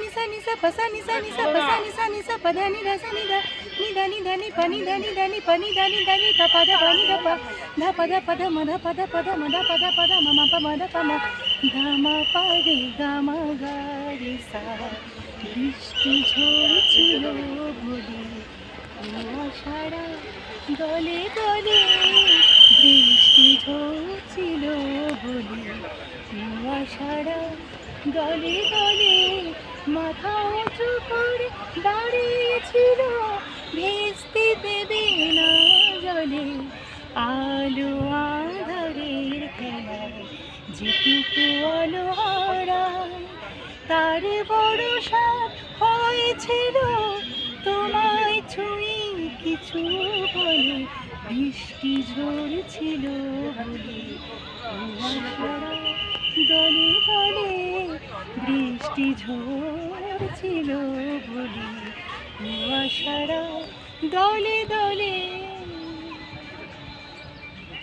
ni sa ni sa pa sa ni sa ni sa pa sa ni sa ni sa pa da ni da sa ni da ni da ni da ni pa ni da ni da ni pa ni da ni da ni da pa da pa ni da pa da pa da pa da ma da pa da pa da ma da pa da pa da ma ma pa ma da pa ma ga ma pa রে গা মা গা রে সা বৃষ্টি ঝরছিল বলে কুয়াশারা দলে দলে বৃষ্টি ঝরছিল বলে কুয়াশারা দলে দলে আলো আধারের খেলায় যেটুকু আলো তার বড় সাপ হয়েছিল। তোমায় ছুঁয়ে কিছু বলে বৃষ্টি ঝরছিল দলে দলে বৃষ্টি ঝরছিল বলে। কুয়াশারা দলে দলে